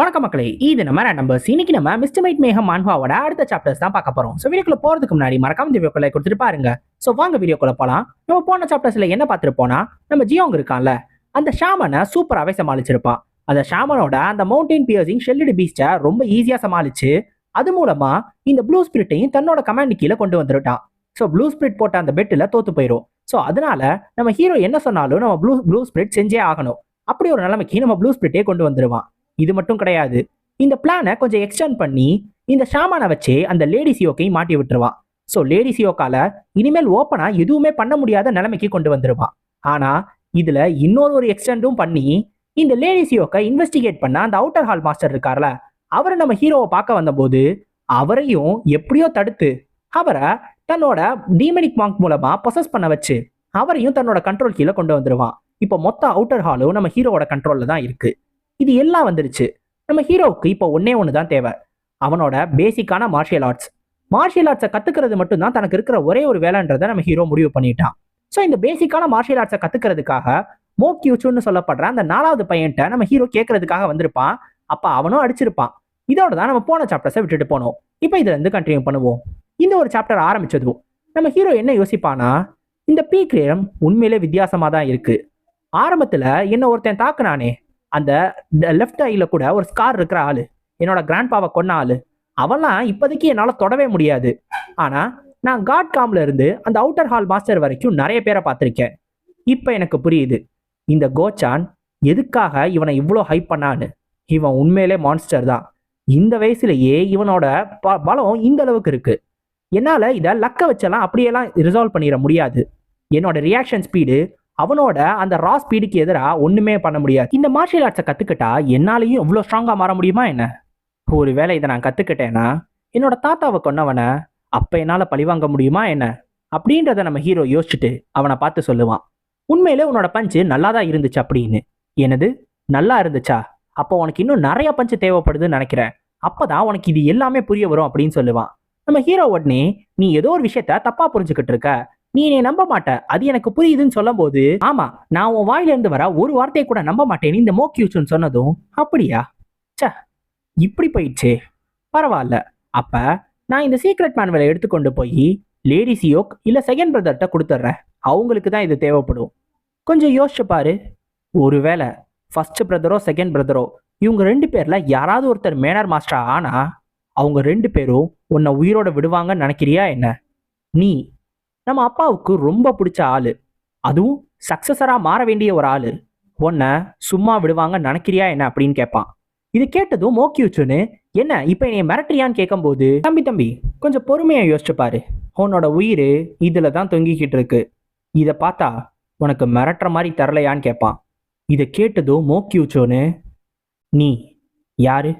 வணக்கம் மக்களே இது நம்ம நம்பர்ஸ் இன்னைக்கு நம்ம மிஸ்டர் மைட் மேகம் மான்ஹாவோட அடுத்த சாப்டர்ஸ் தான் பார்க்க போறோம். ஸோ வீடியோக்குள்ள போறதுக்கு முன்னாடி மறக்காம இந்த வீடியோக்குள்ள கொடுத்துட்டு பாருங்க. ஸோ வாங்க வீடியோக்குள்ள போலாம். நம்ம போன சாப்டர்ஸ்ல என்ன பார்த்துருப்போம்னா நம்ம ஜியோங் இருக்கான்ல அந்த ஷாமனை சூப்பராகவே சமாளிச்சிருப்பான் அந்த ஷாமனோட அந்த மவுண்டைன் பியர்சிங் ஷெல்லுடு பீஸ்டை ரொம்ப ஈஸியாக சமாளிச்சு அது மூலமா இந்த ப்ளூ ஸ்பிரிட்டையும் தன்னோட கமாண்ட் கீழே கொண்டு வந்துருட்டான். ஸோ ப்ளூ ஸ்பிரிட் போட்ட அந்த பெட்டில் தோத்து போயிடும் ஸோ அதனால நம்ம ஹீரோ என்ன சொன்னாலும் நம்ம ப்ளூ ப்ளூ ஸ்பிரிட் செஞ்சே ஆகணும். அப்படி ஒரு நிலைமைக்கு நம்ம ப்ளூ ஸ்பிரிட்டே கொண்டு வந்துருவான். இது மட்டும் கிடையாது. இந்த பிளானை கொஞ்சம் எக்ஸ்டெண்ட் பண்ணி இந்த ஷாமானை வச்சே அந்த லேடி சியோக்கையும் மாட்டி விட்டுருவான் ஸோ லேடி சியோக்கால இனிமேல் ஓப்பனா எதுவுமே பண்ண முடியாத நிலைமைக்கு கொண்டு வந்துருவான் ஆனா இதுல இன்னொரு ஒரு எக்ஸ்டெண்டும் பண்ணி இந்த லேடி சியோக்கை இன்வெஸ்டிகேட் பண்ண அந்த அவுட்டர் ஹால் மாஸ்டர் இருக்கார்ல அவரை நம்ம ஹீரோவை பார்க்க வந்தபோது அவரையும் எப்படியோ தடுத்து அவரை தன்னோட டீமனிக் மாங்க் மூலமா பொசஸ் பண்ண வச்சு அவரையும் தன்னோட கண்ட்ரோல் கீழே கொண்டு வந்துருவான் இப்போ மொத்த அவுட்டர் ஹாலும் நம்ம ஹீரோவோட கண்ட்ரோல்ல தான் இருக்கு. இது எல்லாம் வந்துருச்சு. நம்ம ஹீரோவுக்கு இப்போ ஒன்னே ஒன்று தான் தேவை. அவனோட பேசிக்கான மார்ஷியல் ஆர்ட்ஸ் மார்ஷியல் ஆர்ட்ஸை கற்றுக்கிறது மட்டும்தான் தனக்கு இருக்கிற ஒரே ஒரு வேலைன்றதை நம்ம ஹீரோ முடிவு பண்ணிட்டான். ஸோ இந்த பேசிக்கான மார்ஷியல் ஆர்ட்ஸை கற்றுக்கிறதுக்காக மோ கியூச்சுன்னு சொல்லப்படுற அந்த நாலாவது பையன்ட்ட நம்ம ஹீரோ கேட்கறதுக்காக வந்திருப்பான். அப்போ அவனும் அடிச்சிருப்பான். இதோட தான் நம்ம போன சாப்டர்ஸை விட்டுட்டு போனோம். இப்போ இதுலேருந்து கண்டினியூ பண்ணுவோம். இந்த ஒரு சாப்டர் ஆரம்பிச்சதும் நம்ம ஹீரோ என்ன யோசிப்பானா இந்த பீக்ரேரம் உண்மையிலே வித்தியாசமாக தான் இருக்குது ஆரம்பத்தில் என்ன ஒருத்தன் தாக்குனானே அந்த லெஃப்ட் ஐயில் கூட ஒரு ஸ்கார் இருக்கிற ஆளு என்னோட கிராண்ட் பாவை கொன்ன ஆள். அவன்லாம் இப்போதைக்கு என்னால் தொடவே முடியாது. ஆனால் நான் காட் காம்ல இருந்து அந்த அவுட்டர் ஹால் மாஸ்டர் வரைக்கும் நிறைய பேரை பார்த்துருக்கேன். இப்போ எனக்கு புரியுது. இந்த கோச்சான் எதுக்காக இவனை இவ்வளோ ஹைப் பண்ணான்னு? இவன் உண்மையிலே மான்ஸ்டர் தான். இந்த வயசுலேயே இவனோட ப- பலம் இந்த அளவுக்கு இருக்கு. என்னால் இதை லக்க வச்செல்லாம் அப்படியெல்லாம் ரிசால்வ் பண்ணிட முடியாது. என்னோட ரியாக்ஷன் ஸ்பீடு அவனோட அந்த ரா ஸ்பீடுக்கு எதிராக ஒன்றுமே பண்ண முடியாது. இந்த மார்ஷியல் ஆர்ட்ஸை கற்றுக்கிட்டா என்னாலையும் இவ்வளோ ஸ்ட்ராங்காக மாற முடியுமா என்ன? ஒரு வேளை இதை நான் கற்றுக்கிட்டேன்னா என்னோட தாத்தாவை கொன்னவனை அப்போ என்னால் பழிவாங்க முடியுமா என்ன? அப்படின்றத நம்ம ஹீரோ யோசிச்சுட்டு அவனை பார்த்து சொல்லுவான். உண்மையிலே உன்னோட பஞ்சு நல்லா தான் இருந்துச்சு அப்படின்னு. எனது நல்லா இருந்துச்சா? அப்போ உனக்கு இன்னும் நிறைய பஞ்சு தேவைப்படுதுன்னு நினைக்கிறேன். அப்போ தான் உனக்கு இது எல்லாமே புரிய வரும் அப்படின்னு சொல்லுவான். நம்ம ஹீரோ உடனே நீ ஏதோ ஒரு விஷயத்த தப்பாக புரிஞ்சுக்கிட்டு இருக்க. நீ என்னை நம்ப மாட்ட. அது எனக்கு புரியுதுன்னு சொல்லும்போது ஆமா நான் உன் வாயில இருந்து வர ஒரு வார்த்தையை கூட நம்ப மாட்டேன்னு இந்த மோக்கியூச்சுன்னு சொன்னதும் அப்படியா? ச்சே இப்படி போயிடுச்சே. பரவாயில்ல. அப்ப நான் இந்த சீக்ரெட் மேனுவலை எடுத்துக்கொண்டு போய் லேடி சியோக் இல்ல செகண்ட் பிரதர்கிட்ட கொடுத்துட்றேன். அவங்களுக்கு தான் இது தேவைப்படும். கொஞ்சம் யோசிச்சு பாரு. ஒருவேளை ஃபர்ஸ்ட் பிரதரோ செகண்ட் பிரதரோ இவங்க ரெண்டு பேர்ல யாராவது ஒருத்தர் மேனர் மாஸ்டர் ஆனா அவங்க ரெண்டு பேரும் உன்னை உயிரோட விடுவாங்கன்னு நினைக்கிறியா என்ன? நீ நம்ம அப்பாவுக்கு ரொம்ப பிடிச்ச ஆள். அதுவும் சக்சஸராக மாற வேண்டிய ஒரு ஆள். உன்னை சும்மா விடுவாங்க நினைக்கிறியா என்ன அப்படின்னு கேட்பான் இது கேட்டதும் மோக்கியூச்சுன்னு என்ன இப்போ என்னைய மிரட்டுறியான்னு கேட்கும்போது தம்பி தம்பி கொஞ்சம் பொறுமையாக யோசிச்சுப்பாரு உன்னோட உயிர் இதில் தான் தொங்கிக்கிட்டு இருக்கு. இதை பார்த்தா உனக்கு மிரட்டுற மாதிரி தரலையான்னு கேட்பான் இதை கேட்டதும் மோக்கியூச்சோன்னு நீ யாரு?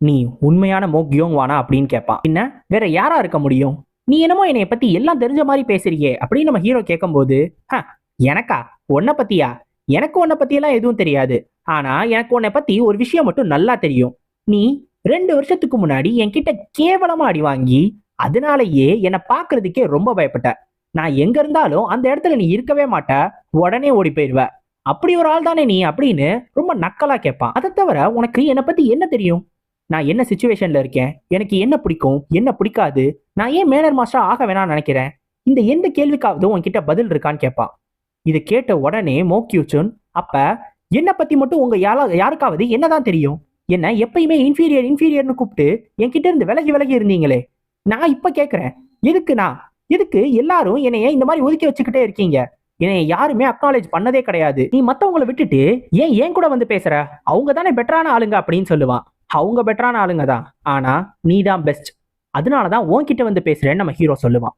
நீ உண்மையான மோக்கியோங் வானா அப்படின்னு கேட்பான் என்ன வேற யாரா இருக்க முடியும்? நீ என்னமோ என்னைய பத்தி எல்லாம் தெரிஞ்ச மாதிரி பேசுறியே அப்படின்னு நம்ம ஹீரோ கேட்கும்போது "ஹ, எனக்கா? உன்னை பத்தியா? எனக்கு உன்னை பத்தியெல்லாம் எதுவும் தெரியாது. ஆனா எனக்கு உன்னை பத்தி ஒரு விஷயம் மட்டும் நல்லா தெரியும். நீ ரெண்டு வருஷத்துக்கு முன்னாடி என்கிட்ட கேவலமா அடி வாங்கி அதனாலயே என்னை பாக்குறதுக்கே ரொம்ப பயப்பட்ட. நான் எங்க இருந்தாலும் அந்த இடத்துல நீ இருக்கவே மாட்ட. உடனே ஓடி போயிடுவ அப்படி ஒரு ஆள் தானே நீ? அப்படின்னு ரொம்ப நக்கலா கேட்பான். அதை தவிர உனக்கு என்னை பத்தி என்ன தெரியும்? நான் என்ன சுச்சுவேஷன்ல இருக்கேன்? எனக்கு என்ன பிடிக்கும்? என்ன பிடிக்காது? நான் ஏன் மேனர் மாஸ்டர் ஆக வேணாம்னு நினைக்கிறேன்? இந்த எந்த கேள்விக்காவது உன்கிட்ட பதில் இருக்கான்னு கேட்பான். இதை கேட்ட உடனே மோக்யூச்சுன் அப்ப என்னை பத்தி மட்டும் உங்க யாரா யாருக்காவது என்னதான் தெரியும்? என்ன எப்பயுமே இன்ஃபீரியர் இன்ஃபீரியர்னு கூப்பிட்டு என்கிட்ட இருந்து விலகி விலகி இருந்தீங்களே. நான் இப்ப கேட்குறேன். எதுக்கு நான் எதுக்கு எல்லாரும் என்னைய இந்த மாதிரி ஒதுக்கி வச்சுக்கிட்டே இருக்கீங்க? என்னைய யாருமே அக்னாலேஜ் பண்ணதே கிடையாது. நீ மத்தவங்கள விட்டுட்டு ஏன் ஏன் கூட வந்து பேசுற? அவங்க தானே பெட்டரான ஆளுங்க அப்படின்னு சொல்லுவான். அவங்க பெட்டரான ஆளுங்க தான். ஆனால் நீ தான் பெஸ்ட் அதனால தான் உன்கிட்ட வந்து பேசுகிறேன்னு நம்ம ஹீரோ சொல்லுவான்.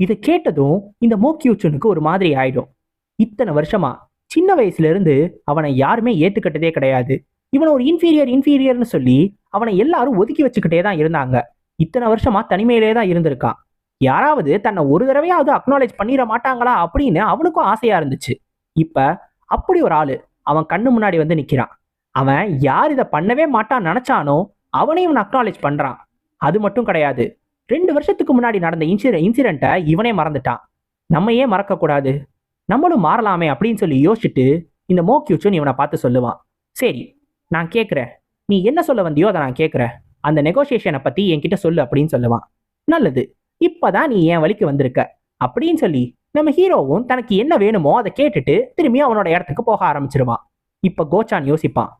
இதை கேட்டதும் இந்த மோக்கியூச்சுனுக்கு ஒரு மாதிரி ஆயிடும். இத்தனை வருஷமா சின்ன வயசுல இருந்து அவனை யாருமே ஏற்றுக்கிட்டதே கிடையாது. இவனை ஒரு இன்ஃபீரியர் இன்ஃபீரியர்னு சொல்லி அவனை எல்லாரும் ஒதுக்கி வச்சுக்கிட்டே தான் இருந்தாங்க. இத்தனை வருஷமா தனிமையிலே தான் இருந்திருக்கான். யாராவது தன்னை ஒரு தடவையாவது அக்னாலேஜ் பண்ணிட மாட்டாங்களா அப்படின்னு அவனுக்கும் ஆசையா இருந்துச்சு. இப்ப அப்படி ஒரு ஆளு அவன் கண்ணு முன்னாடி வந்து நிக்கிறான். அவன் யார் இதை பண்ணவே மாட்டான்னு நினச்சானோ அவனையும் இவன் அக்னாலேஜ் பண்ணுறான் அது மட்டும் கிடையாது. ரெண்டு வருஷத்துக்கு முன்னாடி நடந்த இன்சிட இன்சிடென்ட்டை இவனே மறந்துட்டான். நம்ம ஏன் மறக்கக்கூடாது? நம்மளும் மாறலாமே அப்படின்னு சொல்லி யோசிச்சுட்டு இந்த மோக்யூச்சுன்னு இவனை பார்த்து சொல்லுவான். சரி நான் கேட்குறேன் நீ என்ன சொல்ல வந்தியோ அதை நான் கேட்குறேன் அந்த நெகோசியேஷனை பற்றி என்கிட்ட சொல்லு அப்படின்னு சொல்லுவான். நல்லது. இப்போதான் நீ என் வழிக்கு வந்திருக்க. அப்படின்னு சொல்லி நம்ம ஹீரோவும் தனக்கு என்ன வேணுமோ அதை கேட்டுட்டு திரும்பி அவனோட இடத்துக்கு போக ஆரம்பிச்சிருவான். இப்போ கோச்சான் யோசிப்பான்.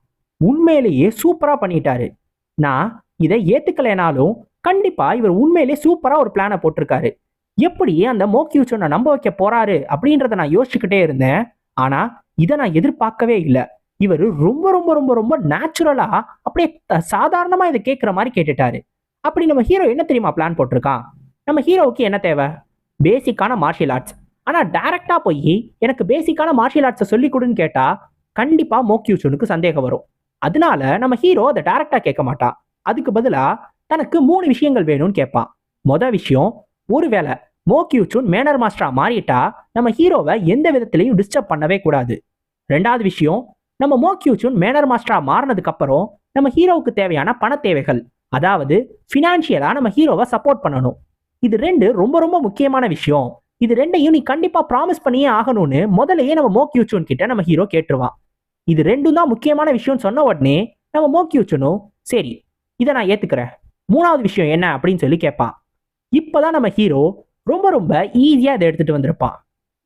உண்மையிலேயே சூப்பரா பண்ணிட்டாரு. நான் இதை ஏத்துக்கலைனாலும் கண்டிப்பா இவர் உண்மையிலேயே சூப்பரா ஒரு பிளானை போட்டிருக்காரு. எப்படி அந்த மோக்கியூச்சனை நம்ப வைக்க போறாரு அப்படின்றத நான் யோசிச்சுக்கிட்டே இருந்தேன். ஆனா இதை நான் எதிர்பார்க்கவே இல்லை. இவர் ரொம்ப ரொம்ப ரொம்ப ரொம்ப நேச்சுரலா அப்படியே த- சாதாரணமா இதை கேட்குற மாதிரி கேட்டுட்டாரு. அப்படி நம்ம ஹீரோ என்ன தெரியுமா பிளான் போட்டிருக்கான்? நம்ம ஹீரோவுக்கு என்ன தேவை? பேசிக்கான மார்ஷியல் ஆர்ட்ஸ் ஆனா டைரக்டா போய் எனக்கு பேசிக்கான மார்ஷியல் ஆர்ட்ஸை சொல்லி கொடுன்னு கேட்டா கண்டிப்பா மோக்கியூச்சனுக்கு சந்தேகம் வரும். அதனால நம்ம ஹீரோ அதை டைரக்டா கேட்க மாட்டான். அதுக்கு பதிலா தனக்கு மூணு விஷயங்கள் வேணும்னு கேட்பான். மொத விஷயம் ஒருவேளை மோக்யூச்சுன் மேனர் மாஸ்டரா மாறிட்டா நம்ம ஹீரோவை எந்த விதத்திலையும் டிஸ்டர்ப் பண்ணவே கூடாது. ரெண்டாவது விஷயம் நம்ம மோக்யூச்சுன் மேனர் மாஸ்டரா மாறினதுக்கு அப்புறம் நம்ம ஹீரோவுக்கு தேவையான பண தேவைகள் அதாவது ஃபினான்ஷியலா நம்ம ஹீரோவை சப்போர்ட் பண்ணணும். இது ரெண்டு ரொம்ப ரொம்ப முக்கியமான விஷயம். இது ரெண்டையும் நீ கண்டிப்பா ப்ராமிஸ் பண்ணியே ஆகணும்னு முதல்லயே நம்ம மோக்யூச்சுன் கிட்ட நம்ம ஹீரோ கேட்டுருவான். இது ரெண்டும் தான் முக்கியமான விஷயம் சொன்ன உடனே நம்ம மோக்கியூச்சுனும் சரி இதை நான் ஏற்றுக்கிறேன் மூணாவது விஷயம் என்ன அப்படின்னு சொல்லி கேட்பான். இப்போ தான் நம்ம ஹீரோ ரொம்ப ரொம்ப ஈஸியாக இதை எடுத்துகிட்டு வந்திருப்பான்.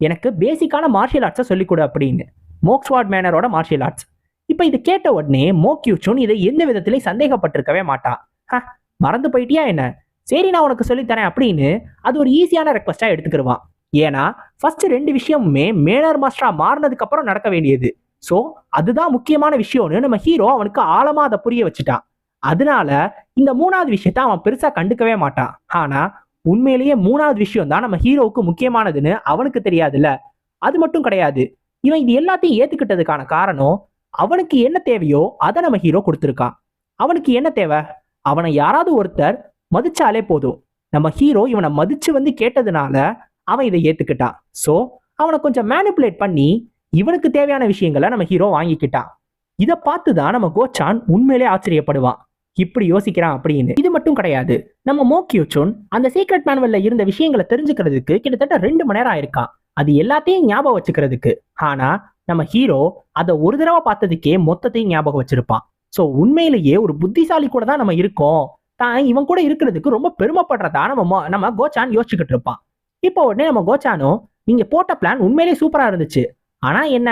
எனக்கு பேசிக்கான மார்ஷியல் ஆர்ட்ஸை சொல்லிக் கொடு அப்படின்னு. மோக்ஸ்வாட் மேனரோட மார்ஷியல் ஆர்ட்ஸ் இப்போ இது கேட்ட உடனே மோக்யூச்சுன் இதை எந்த விதத்திலையும் சந்தேகப்பட்டிருக்கவே மாட்டான். "ஹ, மறந்து போயிட்டியா என்ன? சரி நான் உனக்கு சொல்லித்தரேன் அப்படின்னு அது ஒரு ஈஸியான ரெக்வஸ்ட்டாக எடுத்துக்கிடுவான் ஏன்னா ஃபர்ஸ்ட் ரெண்டு விஷயமுமே மேனர் மாஸ்டராக மாறினதுக்கப்புறம் நடக்க வேண்டியது. ஸோ அதுதான் முக்கியமான விஷயம்னு நம்ம ஹீரோ அவனுக்கு ஆழமா அதை புரிய வச்சுட்டான் அதனால இந்த மூணாவது விஷயத்த அவன் பெருசா கண்டுக்கவே மாட்டான். ஆனா உண்மையிலேயே மூணாவது விஷயம் தான் நம்ம ஹீரோவுக்கு முக்கியமானதுன்னு அவனுக்கு தெரியாதுல்ல. அது மட்டும் கிடையாது. இவன் இது எல்லாத்தையும் ஏத்துக்கிட்டதுக்கான காரணம் அவனுக்கு என்ன தேவையோ அதை நம்ம ஹீரோ கொடுத்துருக்கான். அவனுக்கு என்ன தேவை? அவனை யாராவது ஒருத்தர் மதிச்சாலே போதும். நம்ம ஹீரோ இவனை மதிச்சு வந்து கேட்டதுனால அவன் இதை ஏத்துக்கிட்டான். ஸோ அவனை கொஞ்சம் மேனிப்புலேட் பண்ணி இவனுக்கு தேவையான விஷயங்களை நம்ம ஹீரோ வாங்கிக்கிட்டான் இதை பார்த்து தான் நம்ம கோச்சான் உண்மையிலே ஆச்சரியப்படுவான். இப்படி யோசிக்கிறான் அப்படின்னு. இது மட்டும் கிடையாது. நம்ம மோக்கியோச்சோன் அந்த சீக்ரெட் மேனுவல்ல இருந்த விஷயங்களை தெரிஞ்சுக்கிறதுக்கு கிட்டத்தட்ட ரெண்டு மணி நேரம் ஆயிருக்கான். அது எல்லாத்தையும் ஞாபகம் வச்சுக்கிறதுக்கு. ஆனா நம்ம ஹீரோ அதை ஒரு தடவை பார்த்ததுக்கே மொத்தத்தையும் ஞாபகம் வச்சிருப்பான். ஸோ உண்மையிலேயே ஒரு புத்திசாலி கூட தான் நம்ம இருக்கோம். தான் இவன் கூட இருக்கிறதுக்கு ரொம்ப பெருமைப்படுறதா நம்ம மோ- நம்ம கோச்சான் யோசிச்சுக்கிட்டு இருப்பான். இப்போ உடனே நம்ம கோச்சானோ நீங்க போட்ட பிளான் உண்மையிலேயே சூப்பரா இருந்துச்சு. ஆனா என்ன?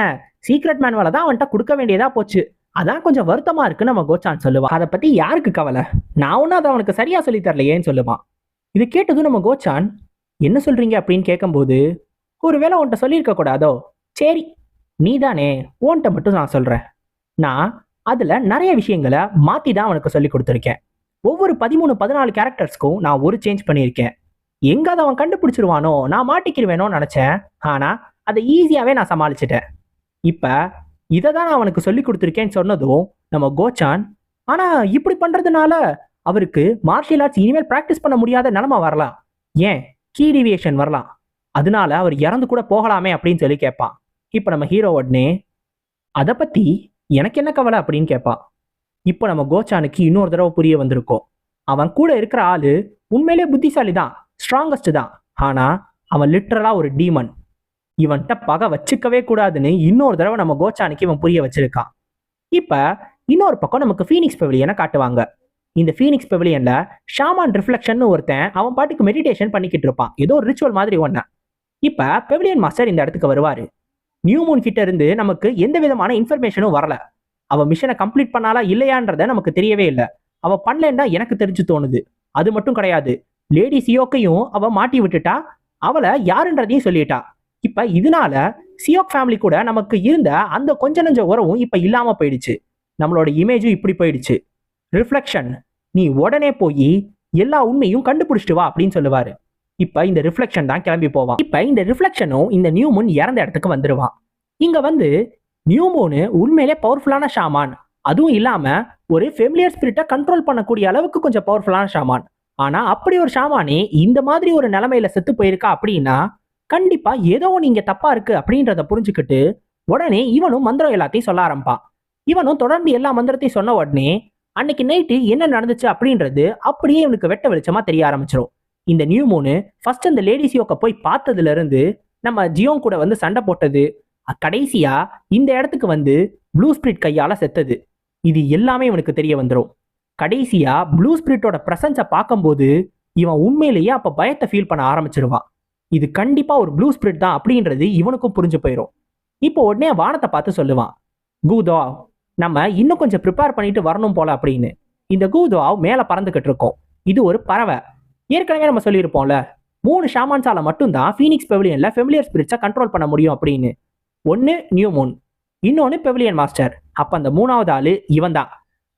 சீக்ரெட் மேனுவலை தான் அவன்கிட்ட கொடுக்க வேண்டியதா போச்சு. அதான் கொஞ்சம் வருத்தமா இருக்கு நம்ம கோச்சான் சொல்லுவான் அதை பத்தி யாருக்கு கவலை? நான் ஒன்றும் அதை அவனுக்கு சரியா சொல்லி தரலையேன்னு சொல்லுவான். இது கேட்டதும் நம்ம கோச்சான் என்ன சொல்றீங்க? அப்படின்னு கேட்கும்போது ஒருவேளை உன்கிட்ட சொல்லியிருக்க கூடாதோ? சரி நீதானே. ஓன்ட்ட மட்டும் நான் சொல்றேன். நான் அதுல நிறைய விஷயங்களை மாத்தி தான் அவனுக்கு சொல்லி கொடுத்துருக்கேன். ஒவ்வொரு பதிமூணு பதினாலு கேரக்டர்ஸ்க்கும் நான் ஒரு சேஞ்ச் பண்ணியிருக்கேன். எங்க அதை அவன் கண்டுபிடிச்சிருவானோ? நான் மாட்டிக்கிருவேனோன்னு நினைச்சேன். ஆனா அதை ஈஸியாகவே நான் சமாளிச்சிட்டேன். இப்போ இதை தான் நான் அவனுக்கு சொல்லி கொடுத்துருக்கேன்னு சொன்னதும் நம்ம கோச்சான் ஆனால் இப்படி பண்ணுறதுனால அவருக்கு மார்ஷியல் ஆர்ட்ஸ் இனிமேல் ப்ராக்டிஸ் பண்ண முடியாத நிலமை வரலாம். ஏன்? கீ டிவியேஷன் வரலாம். அதனால அவர் இறந்து கூட போகலாமே அப்படின்னு சொல்லி கேட்பான். இப்போ நம்ம ஹீரோ உடனே அதை பற்றி எனக்கு என்ன கவலை? அப்படின்னு கேட்பான். இப்போ நம்ம கோச்சானுக்கு இன்னொரு தடவை புரிய வந்திருக்கோம். அவன் கூட இருக்கிற ஆள் உண்மையிலே புத்திசாலி தான் ஸ்ட்ராங்கஸ்ட் தான். ஆனால் அவன் லிட்ரலாக ஒரு டீமன் இவன்கிட்ட பகை வச்சுக்கவே கூடாதுன்னு இன்னொரு தடவை நம்ம கோச்சானுக்கு இவன் புரிய வச்சிருக்கான். இப்ப இன்னொரு பக்கம் நமக்கு ஃபீனிக்ஸ் பெவிலியனை காட்டுவாங்க. இந்த ஃபீனிக்ஸ் பெவிலியன்ல ஷாமான் ரிஃப்ளெக்ஷன் ஒருத்தன் அவன் பாட்டுக்கு மெடிடேஷன் பண்ணிக்கிட்டு இருப்பான். ஏதோ ஒரு ரிச்சுவல் மாதிரி ஒன்று இப்ப பெவிலியன் மாஸ்டர் இந்த இடத்துக்கு வருவாரு. நியூ மூன் கிட்ட இருந்து நமக்கு எந்த விதமான இன்ஃபர்மேஷனும் வரல. அவ மிஷனை கம்ப்ளீட் பண்ணாலா இல்லையான்றத நமக்கு தெரியவே இல்லை. அவ பண்ணலன்னா எனக்கு தெரிஞ்சு தோணுது. அது மட்டும் கிடையாது. லேடி சியோக்கையும் அவ மாட்டி விட்டுட்டா அவளை யாருன்றதையும் சொல்லிட்டா. இப்ப இதனால சியோக் ஃபேமிலி கூட நமக்கு இருந்த அந்த கொஞ்ச நஞ்ச உறவும் இப்ப இல்லாம போயிடுச்சு. நம்மளோட இமேஜும் இப்படி போயிடுச்சு. ரிஃப்ளெக்ஷன் நீ உடனே போய் எல்லா உண்மையும் கண்டுபிடிச்சிட்டு வா அப்படின்னு சொல்லுவாரு. இப்ப இந்த ரிஃப்ளெக்ஷன் தான் கிளம்பி போவான். இப்ப இந்த ரிஃப்ளெக்ஷனும் இந்த நியூ மூன் இறந்த இடத்துக்கு வந்துருவான். இங்க வந்து நியூ மூனு உண்மையிலே பவர்ஃபுல்லான ஷாமான் அதுவும் இல்லாம ஒரு ஃபெமிலியர் ஸ்பிரிட்டை கண்ட்ரோல் பண்ணக்கூடிய அளவுக்கு கொஞ்சம் பவர்ஃபுல்லான ஷாமான் ஆனா அப்படி ஒரு ஷாமானே இந்த மாதிரி ஒரு நிலைமையில செத்து போயிருக்கா அப்படின்னா கண்டிப்பா ஏதோ நீங்க தப்பா இருக்கு அப்படின்றத புரிஞ்சுக்கிட்டு உடனே இவனும் மந்திரம் எல்லாத்தையும் சொல்ல ஆரம்பிப்பான் இவனும் தொடர்ந்து எல்லா மந்திரத்தையும் சொன்ன உடனே அன்னைக்கு நைட்டு என்ன நடந்துச்சு அப்படின்றது அப்படியே இவனுக்கு வெட்ட வெளிச்சமா தெரிய ஆரம்பிச்சிடும் இந்த நியூ மூனு ஃபர்ஸ்ட் அந்த லேடிஸ் யோக்க போய் பார்த்ததுல இருந்து நம்ம ஜியோங் கூட வந்து சண்டை போட்டது. கடைசியா இந்த இடத்துக்கு வந்து ப்ளூ ஸ்பிரிட் கையால செத்தது. இது எல்லாமே இவனுக்கு தெரிய வந்துடும் கடைசியா ப்ளூ ஸ்பிரிட்டோட பிரசன்ஸை பார்க்கும்போது இவன் உண்மையிலேயே அப்ப பயத்தை ஃபீல் பண்ண ஆரம்பிச்சிருவான். இது கண்டிப்பாக ஒரு ப்ளூ ஸ்பிரிட் தான் அப்படின்றது இவனுக்கும் புரிஞ்சு போயிடும் இப்போ உடனே வானத்தை பார்த்து சொல்லுவான் கூதோ நம்ம இன்னும் கொஞ்சம் ப்ரிப்பேர் பண்ணிட்டு வரணும் போல அப்படின்னு. இந்த கூதுவாவ் மேலே பறந்துக்கிட்டு இருக்கோம். இது ஒரு பறவை. ஏற்கனவே நம்ம சொல்லியிருப்போம்ல மூணு ஷாமான்ஸால மட்டும்தான் ஃபீனிக்ஸ் பெவிலியனில் ஃபெமிலியர் ஸ்பிரிட்ஸை கண்ட்ரோல் பண்ண முடியும் அப்படின்னு. ஒன்று நியூ மூன் இன்னொன்று பெவிலியன் மாஸ்டர் அப்போ அந்த மூணாவது ஆள் இவன் தான்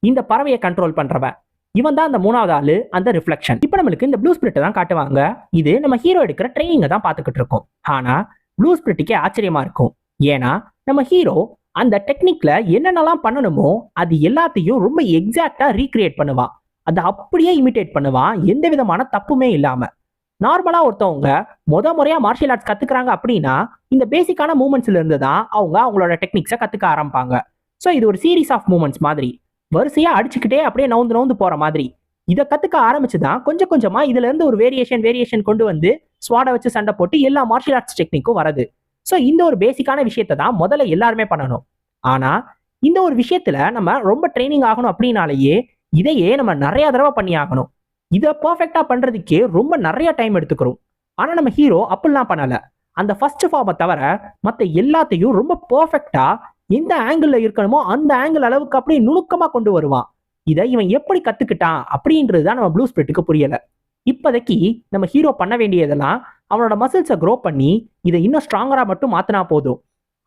இந்த பறவையை கண்ட்ரோல் பண்ணுறவன் இவன் தான் அந்த மூணாவது ஆளு அந்த ரிஃப்ளெக்ஷன் இப்போ நம்மளுக்கு இந்த ப்ளூ ஸ்பிரிட்டை தான் காட்டுவாங்க. இது நம்ம ஹீரோ எடுக்கிற ட்ரெயினிங்கை தான் பார்த்துக்கிட்டு இருக்கோம். ஆனால் ப்ளூ ஸ்பிரிட்டுக்கே ஆச்சரியமா இருக்கும். ஏன்னா நம்ம ஹீரோ அந்த டெக்னிக்ல என்னென்னலாம் பண்ணணுமோ அது எல்லாத்தையும் ரொம்ப எக்ஸாக்டா ரீக்ரியேட் பண்ணுவான் அதை அப்படியே இமிட்டேட் பண்ணுவான் எந்த விதமான தப்புமே இல்லாம. நார்மலா ஒருத்தவங்க முத முறையா மார்ஷியல் ஆர்ட்ஸ் கத்துக்கிறாங்க அப்படின்னா இந்த பேசிக்கான மூமெண்ட்ஸ்ல இருந்து தான் அவங்க அவங்களோட டெக்னிக்ஸை கத்துக்க ஆரம்பிப்பாங்க. ஸோ இது ஒரு சீரீஸ் ஆஃப் மூமெண்ட்ஸ் மாதிரி. வரிசையாக அடிச்சுக்கிட்டே அப்படியே நவுந்து நவுந்து போகிற மாதிரி. இதை கத்துக்க ஆரம்பிச்சுதான் கொஞ்சம் கொஞ்சமாக இதுலேருந்து ஒரு வேரியேஷன் வேரியேஷன் கொண்டு வந்து ஸ்வாடை வச்சு சண்டை போட்டு எல்லா மார்ஷியல் ஆர்ட்ஸ் டெக்னிக்கும் வரது. ஸோ இந்த ஒரு பேசிக்கான விஷயத்தை தான் முதல்ல எல்லாருமே பண்ணணும். ஆனா இந்த ஒரு விஷயத்துல நம்ம ரொம்ப ட்ரைனிங் ஆகணும் அப்படின்னாலேயே இதையே நம்ம நிறைய தடவை பண்ணி ஆகணும். இதை பர்ஃபெக்டாக பண்ணுறதுக்கே ரொம்ப நிறைய டைம் எடுத்துக்கிறோம். ஆனால் நம்ம ஹீரோ அப்படிலாம் பண்ணலை. அந்த ஃபர்ஸ்ட் ஃபார்மை தவிர மற்ற எல்லாத்தையும் ரொம்ப பர்ஃபெக்டாக எந்த ஆங்கிள் இருக்கணுமோ அந்த ஆங்கிள் அளவுக்கு அப்படியே நுணுக்கமா கொண்டு வருவான். இதை இவன் எப்படி கத்துக்கிட்டான் அப்படின்றது தான் நம்ம ப்ளூ ஸ்பிரிட்டுக்கு புரியல. இப்போதைக்கு நம்ம ஹீரோ பண்ண வேண்டியதெல்லாம் அவனோட மசில்ஸை க்ரோ பண்ணி இதை இன்னும் ஸ்ட்ராங்கராக மட்டும் மாத்தினா போதும்.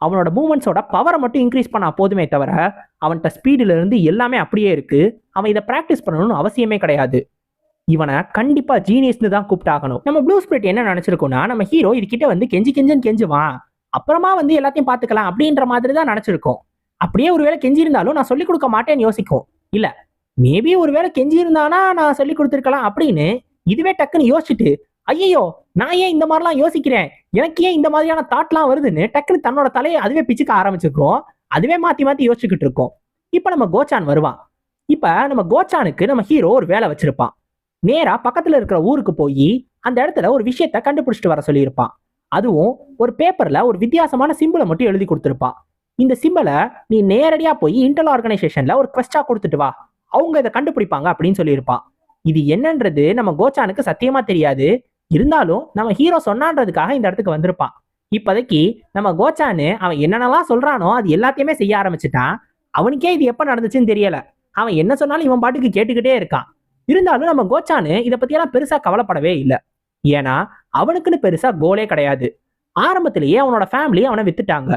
அவனோட மூமெண்ட்ஸோட பவரை மட்டும் இன்க்ரீஸ் பண்ணா போதுமே தவிர அவன்கிட்ட ஸ்பீடில் இருந்து எல்லாமே அப்படியே இருக்கு. அவன் இதை ப்ராக்டிஸ் பண்ணணும்னு அவசியமே கிடையாது. இவனை கண்டிப்பாக ஜீனியஸ்னு தான் கூப்பிட்டாகணும். நம்ம ப்ளூ ஸ்பிரிட் என்ன நினச்சிருக்கோம்னா நம்ம ஹீரோ இதுகிட்ட வந்து கெஞ்சி கெஞ்சன் கெஞ்சுவான். அப்புறமா வந்து எல்லாத்தையும் பார்த்துக்கலாம் அப்படின்ற மாதிரி தான் நினச்சிருக்கோம். அப்படியே ஒருவேளை கெஞ்சிருந்தாலும் நான் சொல்லிக் கொடுக்க மாட்டேன்னு யோசிக்கும். இல்லை மேபி ஒருவேளை கெஞ்சிருந்தானா நான் சொல்லி கொடுத்துருக்கலாம் அப்படின்னு இதுவே டக்குன்னு யோசிச்சுட்டு ஐயோ நான் ஏன் இந்த மாதிரிலாம் யோசிக்கிறேன்? எனக்கு ஏன் இந்த மாதிரியான தாட்லாம் வருதுன்னு டக்குன்னு தன்னோட தலையை அதுவே பிச்சுக்க ஆரம்பிச்சிருக்கோம். அதுவே மாற்றி மாற்றி யோசிச்சுக்கிட்டு இருக்கோம். இப்ப நம்ம கோச்சான் வருவான். இப்ப நம்ம கோச்சானுக்கு நம்ம ஹீரோ ஒரு வேலை வச்சிருப்பான். நேரா பக்கத்துல இருக்கிற ஊருக்கு போய் அந்த இடத்துல ஒரு விஷயத்த கண்டுபிடிச்சிட்டு வர சொல்லியிருப்பான். அதுவும் ஒரு பேப்பர்ல ஒரு வித்தியாசமான சிம்பிளை மட்டும் எழுதி கொடுத்துருப்பான் இந்த சிம்பிளை நீ நேரடியா போய் இன்டர்னல் ஆர்கனைசேஷன்ல ஒரு கொஸ்டாக கொடுத்துட்டு வா. அவங்க இதை கண்டுபிடிப்பாங்க அப்படின்னு சொல்லியிருப்பான் இது என்னன்றது நம்ம கோச்சானுக்கு சத்தியமா தெரியாது. இருந்தாலும் நம்ம ஹீரோ சொன்னான்றதுக்காக இந்த இடத்துக்கு வந்திருப்பான் இப்போதைக்கு நம்ம கோச்சானு அவன் என்னென்னலாம் சொல்றானோ அது எல்லாத்தையுமே செய்ய ஆரம்பிச்சிட்டான். அவனுக்கே இது எப்போ நடந்துச்சுன்னு தெரியல. அவன் என்ன சொன்னாலும் இவன் பாட்டுக்கு கேட்டுக்கிட்டே இருக்கான். இருந்தாலும் நம்ம கோச்சானு இதை பற்றியெல்லாம் பெருசாக கவலைப்படவே இல்லை. ஏன்னா அவனுக்குன்னு பெருசா கோலே கிடையாது. ஆரம்பத்திலேயே அவனோட ஃபேமிலி அவனை வித்துட்டாங்க.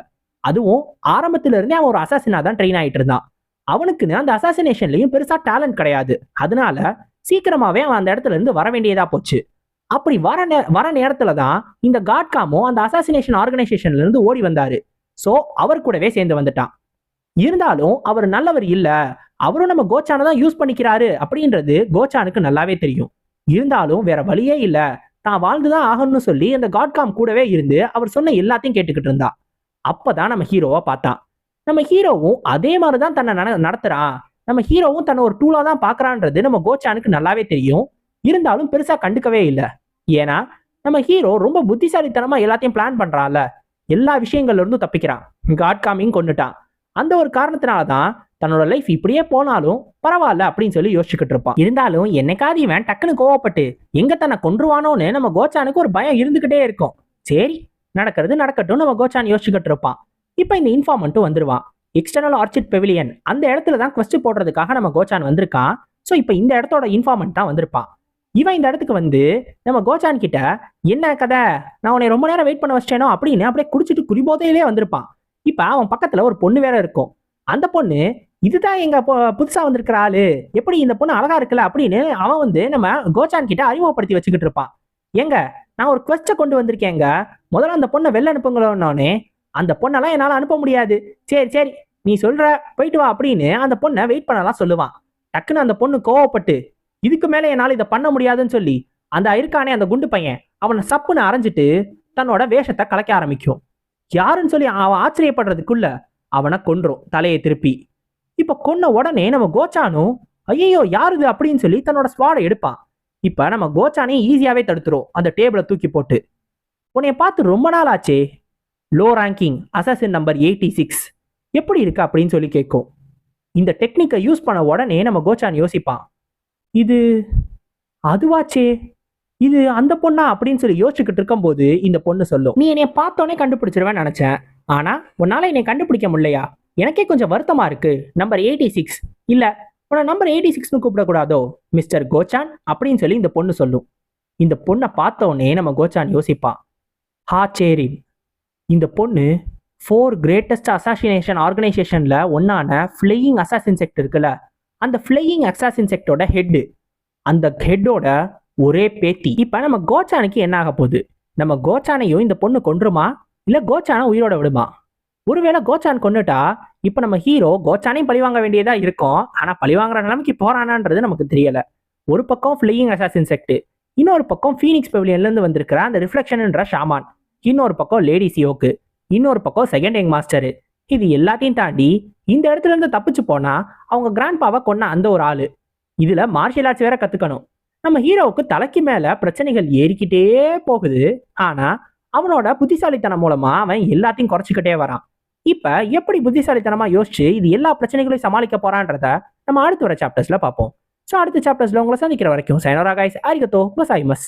அதுவும் ஆரம்பத்துல இருந்தே அவன் ஒரு அசாசினா தான் ட்ரெயின் ஆயிட்டு இருந்தான். அவனுக்குன்னு அந்த அசாசினேஷன்லயும் பெருசா டேலண்ட் கிடையாது. அதனால சீக்கிரமாவே அவன் அந்த இடத்துல இருந்து வர வேண்டியதா போச்சு. அப்படி வர நே வர நேரத்துல தான் இந்த காட்காமோ அந்த அசாசினேஷன் ஆர்கனைசேஷன்ல இருந்து ஓடி வந்தாரு. சோ அவர் கூடவே சேர்ந்து வந்துட்டான். இருந்தாலும் அவர் நல்லவர் இல்ல. அவரும் நம்ம கோச்சானை தான் யூஸ் பண்ணிக்கிறாரு அப்படின்றது கோச்சானுக்கு நல்லாவே தெரியும். இருந்தாலும் வேற வழியே இல்லை. தான் வாழ்ந்துதான் ஆகணும்னு சொல்லி அந்த காட்காம் கூடவே இருந்து அவர் சொன்ன எல்லாத்தையும் கேட்டுக்கிட்டு இருந்தா. அப்பதான் நம்ம ஹீரோவை பார்த்தான். நம்ம ஹீரோவும் அதே மாதிரிதான் தன்னை நட- நடத்துறான் நம்ம ஹீரோவும் தன்னை ஒரு டூலா தான் பாக்குறான்றது நம்ம கோச்சானுக்கு நல்லாவே தெரியும். இருந்தாலும் பெருசா கண்டுக்கவே இல்லை. ஏன்னா நம்ம ஹீரோ ரொம்ப புத்திசாலித்தனமா எல்லாத்தையும் பிளான் பண்றான்ல. எல்லா விஷயங்கள்ல இருந்தும் தப்பிக்கிறான். காட்காமிங் கொண்டுட்டான் அந்த ஒரு காரணத்தினால தான் தன்னோட லைஃப் இப்படியே போனாலும் பரவாயில்ல அப்படின்னு சொல்லி யோசிச்சுக்கிட்டு இருப்பான். இருந்தாலும் என்னைக்காவது இவன் டக்குன்னு கோவப்பட்டு எங்க தன்னை கொன்றுவானோன்னு நம்ம கோச்சானுக்கு ஒரு பயம் இருந்துகிட்டே இருக்கும். சரி நடக்கிறது நடக்கட்டும் நம்ம கோச்சான் யோசிச்சுக்கிட்டு இருப்பான். இப்போ இந்த இன்ஃபார்மெண்ட்டும் வந்துருவான். எக்ஸ்டர்னல் ஆர்ச்சிட் பெவிலியன் அந்த இடத்துல தான் கொஸ்ட் போடுறதுக்காக நம்ம கோச்சான் வந்திருக்கான். ஸோ இப்போ இந்த இடத்தோட இன்ஃபார்மெண்ட் தான் வந்திருப்பான். இவன் இந்த இடத்துக்கு வந்து நம்ம கோச்சான் கிட்ட என்ன கதை? நான் உன்னை ரொம்ப நேரம் வெயிட் பண்ண வச்சிட்டேனோ? அப்படின்னு அப்படியே குடிச்சிட்டு குறிபோதையிலே வந்திருப்பான். இப்போ அவன் பக்கத்தில் ஒரு பொண்ணு வேற இருக்கும். அந்த பொண்ணு இதுதான் எங்க பொ- புதுசா வந்திருக்கிற ஆளு. எப்படி இந்த பொண்ணு அழகா இருக்குல்ல அப்படின்னு அவன் வந்து நம்ம கோச்சான் கிட்ட அறிமுகப்படுத்தி வச்சுக்கிட்டு இருப்பான். ஏங்க நான் ஒரு கொஸ்ட கொண்டு வந்திருக்கேங்க முதல்ல அந்த பொண்ணை வெளில அனுப்புங்களோன்னே அந்த பொண்ணெல்லாம் என்னால அனுப்ப முடியாது. சரி சரி நீ சொல்ற போயிட்டு வா அப்படின்னு அந்த பொண்ணை வெயிட் பண்ணலாம் சொல்லுவான். டக்குன்னு அந்த பொண்ணு கோவப்பட்டு இதுக்கு மேல என்னால இதை பண்ண முடியாதுன்னு சொல்லி அந்த இருக்கானே அந்த குண்டு பையன் அவனை சப்புன்னு அரைஞ்சிட்டு தன்னோட வேஷத்தை கலைக்க ஆரம்பிக்கும். யாருன்னு சொல்லி அவன் ஆச்சரியப்படுறதுக்குள்ள அவனை கொன்றும் தலையை திருப்பி. இப்ப கொன்ன உடனே நம்ம கோச்சானும் ஐயோ யாருது? அப்படின்னு சொல்லி தன்னோட ஸ்வாடை எடுப்பான் இப்ப நம்ம கோச்சானே ஈஸியாவே தடுத்துரும் அந்த டேபிளை தூக்கி போட்டு. உன்னைய பார்த்து ரொம்ப நாள் ஆச்சே. Low ranking assassin number eighty six எப்படி இருக்கு அப்படின்னு சொல்லி கேட்கும். இந்த டெக்னிக்கை யூஸ் பண்ண உடனே நம்ம கோச்சான் யோசிப்பான் இது அதுவாச்சே. இது அந்த பொண்ணா? அப்படின்னு சொல்லி யோசிச்சுக்கிட்டு இருக்கும்போது இந்த பொண்ணு சொல்லும். நீ என்னை பார்த்தோன்னே கண்டுபிடிச்சிருவேன்னு நினைச்சேன். ஆனா உன்னால என்னை கண்டுபிடிக்க முடியலையா? எனக்கே கொஞ்சம் வருத்தமா இருக்கு. நம்பர் எயிட்டி சிக்ஸ் இல்ல உன்னை நம்பர் எயிட்டி சிக்ஸ்னு கூப்பிடக்கூடாதோ? மிஸ்டர் கோச்சான் அப்படின்னு சொல்லி இந்த பொண்ணு சொல்லும். இந்த பொண்ணை பார்த்த உடனே நம்ம கோச்சான் யோசிப்பான் ஹா சேரின் இந்த பொண்ணு ஃபோர் கிரேட்டஸ்ட் அசாசினேஷன் ஆர்கனைசேஷனில் ஒன்னான ஃப்ளையிங் அசாசின் செக்ட் இருக்குல்ல அந்த ஃப்ளையிங் அசாசின் செக்டோட ஹெட்டு அந்த ஹெட்டோட ஒரே பேத்தி. இப்போ நம்ம கோச்சானுக்கு என்ன ஆக போகுது? நம்ம கோச்சானையும் இந்த பொண்ணு கொன்றுமா? இல்லை கோச்சானை உயிரோட விடுமா? ஒருவேளை கோச்சான் கொண்டுட்டா இப்போ நம்ம ஹீரோ கோச்சானையும் பழிவாங்க வேண்டியதா இருக்கும். ஆனால் பழிவாங்குற நிலைமைக்கு போறானான்றது நமக்கு தெரியல. ஒரு பக்கம் ஃபிளையிங் அசாசின் செக்ட் இன்னொரு பக்கம் ஃபீனிக்ஸ் பெவிலியன்லேருந்து வந்திருக்கிற அந்த ரிஃப்ளெக்ஷன்ன்ற ஷாமான் இன்னொரு பக்கம் லேடி சியோக்கு இன்னொரு பக்கம் செகண்ட் எங் மாஸ்டர் இது எல்லாத்தையும் தாண்டி இந்த இடத்துல இருந்து தப்பிச்சு போனா அவங்க கிராண்ட் பாவை கொன்ன அந்த ஒரு ஆளு. இதுல மார்ஷியல் ஆர்ட்ஸ் வேற கத்துக்கணும். நம்ம ஹீரோவுக்கு தலைக்கு மேல பிரச்சனைகள் ஏறிக்கிட்டே போகுது. ஆனா அவனோட புத்திசாலித்தனம் மூலமா அவன் எல்லாத்தையும் குறைச்சிக்கிட்டே வரான். இப்ப எப்படி புத்திசாலித்தனமா யோசிச்சு இது எல்லா பிரச்சனைகளையும் சமாளிக்க போறான்றத நம்ம அடுத்து வர சாப்டர்ஸ்ல பார்ப்போம். ஸோ அடுத்த சாப்டர்ஸ்ல உங்களை சந்திக்கிற வரைக்கும் சைனோரா காய்ஸ் அரிகத்தோ பசாய்மஸ்